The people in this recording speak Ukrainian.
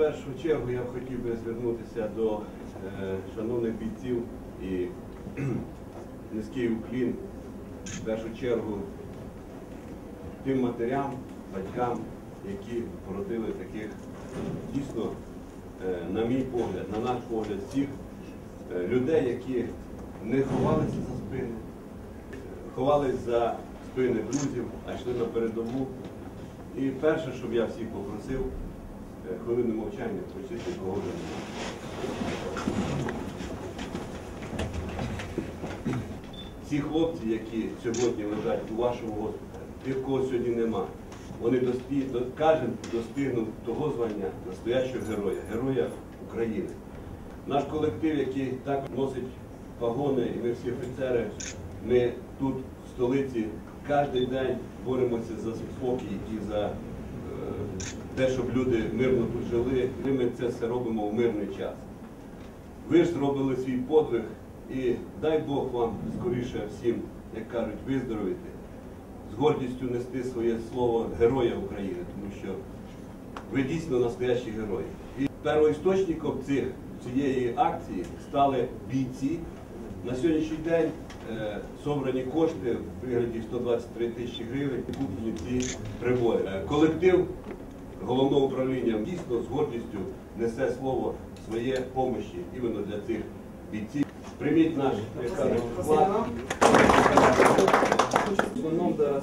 першу чергу я б хотів би звернутися до е, шановних бійців і низький уклін в першу чергу тим матерям, батькам, які породили таких дійсно, е, на мій погляд, на наш погляд, всіх е, людей, які не ховалися за спини, ховались за спини друзів, а йшли на передову. І перше, щоб я всіх попросив, е, хвилину мовчання, почути погодження. Ці хлопці, які сьогодні лежать у вашому госпіталі, тих, кого сьогодні нема, вони дості... кожен достигнув того звання настоящого героя, героя України. Наш колектив, який так носить погони, і ми всі офіцери, ми тут, в столиці, кожен день боремося за спокій і за те, щоб люди мирно тут жили. І ми це все робимо в мирний час. Ви ж зробили свій подвиг і дай Бог вам скоріше всім, як кажуть, виздоровіти, з гордістю нести своє слово Героя України, тому що ви дійсно настоящі герої. І первоісточником цих, цієї акції стали бійці. На сьогоднішній день е, собрані кошти в вигляді 123 тисячі гривень, куплені ці прибори. Е, колектив головного управління дійсно з гордістю несе слово своє помощі іменно для цих бійців. Прийміть наш вклад. В основному зараз